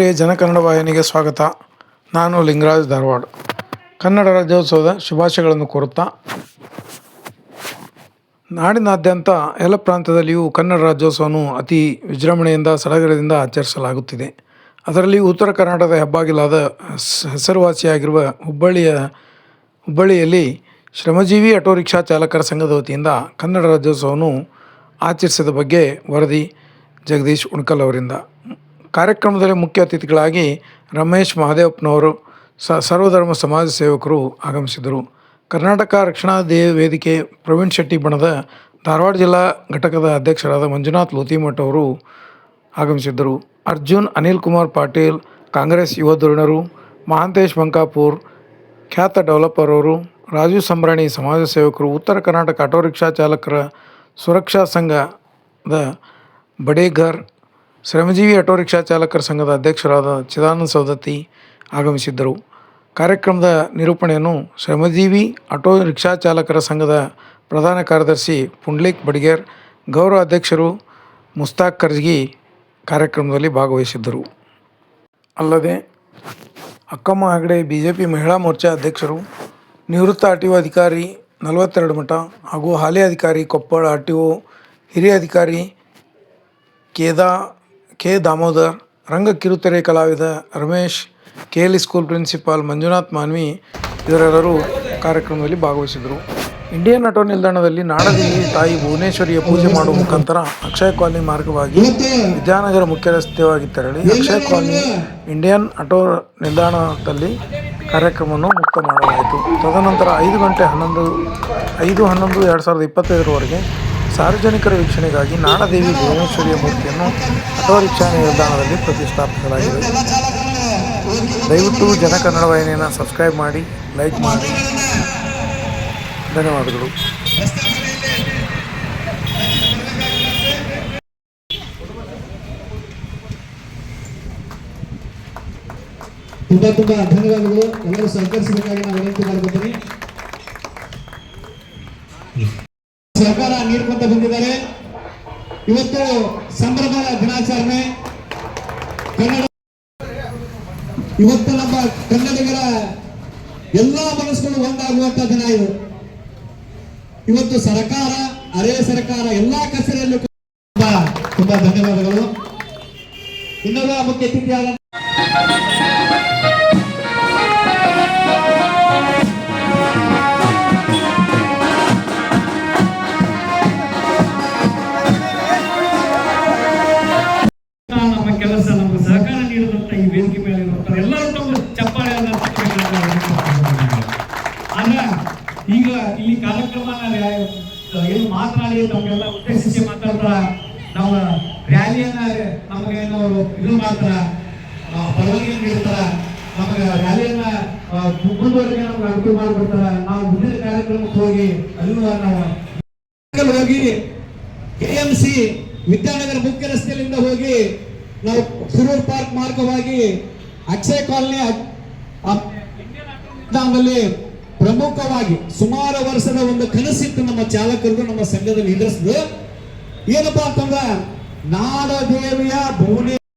ವೀಕ್ಷಕರೇ ಜನಕನ್ನಡ ವಾಹಿನಿಗೆ ಸ್ವಾಗತ. ನಾನು ಲಿಂಗರಾಜ್ ಧಾರವಾಡ. ಕನ್ನಡ ರಾಜ್ಯೋತ್ಸವದ ಶುಭಾಶಯಗಳನ್ನು ಕೋರುತ್ತಾ. ನಾಡಿನಾದ್ಯಂತ ಎಲ್ಲ ಪ್ರಾಂತದಲ್ಲಿಯೂ ಕನ್ನಡ ರಾಜ್ಯೋತ್ಸವವನ್ನು ಅತಿ ವಿಜೃಂಭಣೆಯಿಂದ, ಸಡಗರದಿಂದ ಆಚರಿಸಲಾಗುತ್ತಿದೆ. ಅದರಲ್ಲಿ ಉತ್ತರ ಕರ್ನಾಟಕದ ಹೆಬ್ಬಾಗಿಲಾದ ಹೆಸರುವಾಸಿಯಾಗಿರುವ ಹುಬ್ಬಳ್ಳಿಯ, ಹುಬ್ಬಳ್ಳಿಯಲ್ಲಿ ಶ್ರಮಜೀವಿ ಆಟೋ ರಿಕ್ಷಾ ಚಾಲಕರ ಸಂಘದ ವತಿಯಿಂದ ಕನ್ನಡ ರಾಜ್ಯೋತ್ಸವವನ್ನು ಆಚರಿಸಿದ ಬಗ್ಗೆ ವರದಿ ಜಗದೀಶ್ ಉಣ್ಕಲ್ ಅವರಿಂದ. ಕಾರ್ಯಕ್ರಮದಲ್ಲಿ ಮುಖ್ಯ ಅತಿಥಿಗಳಾಗಿ ರಮೇಶ್ ಮಹದೇವಪ್ಪನವರು ಸ ಸರ್ವಧರ್ಮ ಸಮಾಜ ಸೇವಕರು ಆಗಮಿಸಿದರು. ಕರ್ನಾಟಕ ರಕ್ಷಣಾ ದೇ ವೇದಿಕೆ ಪ್ರವೀಣ್ ಶೆಟ್ಟಿ ಬಣದ ಧಾರವಾಡ ಜಿಲ್ಲಾ ಘಟಕದ ಅಧ್ಯಕ್ಷರಾದ ಮಂಜುನಾಥ್ ಲೋತಿಮಠ್ ಅವರು ಆಗಮಿಸಿದ್ದರು. ಅರ್ಜುನ್, ಅನಿಲ್ ಕುಮಾರ್ ಪಾಟೀಲ್, ಕಾಂಗ್ರೆಸ್ ಯುವ ಧುರೀಣರು, ಮಹಾಂತೇಶ್ ಬಂಕಾಪುರ್, ಖ್ಯಾತ ಡೆವಲಪರ್ ಅವರು, ರಾಜು ಸಂಬ್ರಾಣಿ ಸಮಾಜ ಸೇವಕರು, ಉತ್ತರ ಕರ್ನಾಟಕ ಆಟೋ ರಿಕ್ಷಾ ಚಾಲಕರ ಸುರಕ್ಷಾ ಸಂಘದ ಬಡೇಘರ್ ಶ್ರಮಜೀವಿ ಆಟೋ ರಿಕ್ಷಾ ಚಾಲಕರ ಸಂಘದ ಅಧ್ಯಕ್ಷರಾದ ಚಿದಾನಂದ ಸವದತ್ತಿ ಆಗಮಿಸಿದ್ದರು. ಕಾರ್ಯಕ್ರಮದ ನಿರೂಪಣೆಯನ್ನು ಶ್ರಮಜೀವಿ ಆಟೋ ರಿಕ್ಷಾ ಚಾಲಕರ ಸಂಘದ ಪ್ರಧಾನ ಕಾರ್ಯದರ್ಶಿ ಪುಂಡ್ಲಿಕ್ ಬಡಿಗೇರ್, ಗೌರವ ಅಧ್ಯಕ್ಷರು ಮುಸ್ತಾಕ್ ಕರ್ಜಗಿ ಕಾರ್ಯಕ್ರಮದಲ್ಲಿ ಭಾಗವಹಿಸಿದ್ದರು. ಅಲ್ಲದೆ Akkamma Hegde B J P Mahila Morcha ಅಧ್ಯಕ್ಷರು, ನಿವೃತ್ತ ಆರ್ ಟಿ ಒ ಅಧಿಕಾರಿ ನಲವತ್ತೆರಡು ಮಠ ಹಾಗೂ ಹಾಲಿ ಅಧಿಕಾರಿ ಕೊಪ್ಪಳ ಆರ್ ಟಿ ಒ ಹಿರಿಯ ಅಧಿಕಾರಿ ಕೇದಾ ಕೆ. ದಾಮೋದರ್ ರಂಗ ಕಿರುತೆರೆ ಕಲಾವಿದ Ramesh K L school principal Manjunath Manvi ಇವರೆಲ್ಲರೂ ಕಾರ್ಯಕ್ರಮದಲ್ಲಿ ಭಾಗವಹಿಸಿದರು ಇಂಡಿಯನ್ ಆಟೋ ನಿಲ್ದಾಣದಲ್ಲಿ ನಾಡದೇವಿ ತಾಯಿ ಭುವನೇಶ್ವರಿಯ ಪೂಜೆ ಮಾಡುವ ಮುಖಾಂತರ ಅಕ್ಷಯ ಕಾಲನಿ ಮಾರ್ಗವಾಗಿ ವಿದ್ಯಾನಗರ ಮುಖ್ಯ ರಸ್ತೆಯಾಗಿ ತೆರಳಿ ಅಕ್ಷಯ ಕಾಲನಿ ಇಂಡಿಯನ್ ಆಟೋ ನಿಲ್ದಾಣದಲ್ಲಿ ಕಾರ್ಯಕ್ರಮವನ್ನು ಮುಕ್ತ ಮಾಡಲಾಯಿತು. ತದನಂತರ ಐದು ಗಂಟೆ ಹನ್ನೊಂದು, ಐದು ಹನ್ನೊಂದು, ಎರಡು ಸಾವಿರದ ಇಪ್ಪತ್ತೈದರವರೆಗೆ ಸಾರ್ವಜನಿಕರ ವೀಕ್ಷಣೆಗಾಗಿ ನಾಡದೇವಿ ಭುವನೇಶ್ವರಿಯ ಮೂರ್ತಿಯನ್ನು ಆಟೋ ರಿಕ್ಷಾ ನಿಲ್ದಾಣದಲ್ಲಿ ಪ್ರತಿಷ್ಠಾಪಿಸಲಾಗಿದೆ. ದಯವಿಟ್ಟು ಜನ ಕನ್ನಡ ವಾಹಿನಿಯನ್ನು ಸಬ್ಸ್ಕ್ರೈಬ್ ಮಾಡಿ, ಲೈಕ್ ಮಾಡಿ. ಧನ್ಯವಾದಗಳು. ತುಂಬಾ ತುಂಬಾ ಧನ್ಯವಾದಗಳು. ಎಲ್ಲರೂ ಸಹಕರಿಸಬೇಕಾಗಿ ನಾನು ವಿನಂತಿ ಮಾಡ್ಕೊತೀನಿ. ಸಹಕಾರ ನೀಡ್ಕೊಂತ ಬಂದಿದ್ದಾರೆ. ಇವತ್ತು ಸಂಭ್ರಮದ ದಿನಾಚರಣೆ. ಕನ್ನಡ ಇವತ್ತು ನಮ್ಮ ಕನ್ನಡಿಗರ ಎಲ್ಲಾ ಮನಸ್ಸುಗಳು ಒಂದಾಗುವಂತ ದಿನ ಇದು. ಇವತ್ತು ಸರ್ಕಾರ ಅರೆ ಸರ್ಕಾರ, ಎಲ್ಲಾ ಕಚೇರಿಯಲ್ಲೂ ತುಂಬಾ ಧನ್ಯವಾದಗಳು. ಇನ್ನೊಬ್ಬ ಮುಖ್ಯ ಅತಿಥಿಯಾದ ಈ ವೇದಿಕೆ ಮೇಲೆ ಎಲ್ಲರೂ ನಾವು ಚಪ್ಪಾಳೆ ಆಗ ಈಗ ಇಲ್ಲಿ ಕಾರ್ಯಕ್ರಮ ರ್ಯಾ- ಏನು ಮಾತನಾಡಿ ನಮಗೆಲ್ಲ ಉದ್ದೇಶಿಸಿ ಮಾತಾಡ್ತಾರ ನಮ್ಮ ರ್ಯಾಲಿಯನ್ನ ನಮಗೇನು ಇದು ಮಾಡ್ತಾರ ಪರವಾನಗಿ ನೀಡ್ತಾರ ನಮಗೆ ರ್ಯಾಲಿಯನ್ನ ಮುಂದುವರೆಗೆ ನಮ್ಗೆ ಅನುಕೂಲ ಮಾಡಿಕೊಡ್ತಾರ ನಾವು ಮುಂದಿನ ಕಾರ್ಯಕ್ರಮಕ್ಕೆ ಹೋಗಿ ಅಲ್ಲೂ ನಾವು ಹೋಗಿ ಕೆಎಂಸಿ ವಿದ್ಯಾನಗರ ಮುಖ್ಯ ರಸ್ತೆಯಿಂದ ಹೋಗಿ ನಾವು ಸುರೂರ್ ಪಾರ್ಕ್ ಮಾರ್ಗವಾಗಿ ಅಕ್ಷಯ ಕಾಲನಿ ನಿಲ್ದಾಣದಲ್ಲಿ ಪ್ರಮುಖವಾಗಿ ಸುಮಾರು ವರ್ಷದ ಒಂದು ಕನಸಿತ್ತು ನಮ್ಮ ಚಾಲಕರಿಗೂ, ನಮ್ಮ ಸಂಘದ ಲೀಡರ್ಸ್ದು ಏನಪ್ಪಾ ಅಂತಂದ್ರ ನಾಡದೇವಿಯ ಭುವನೇ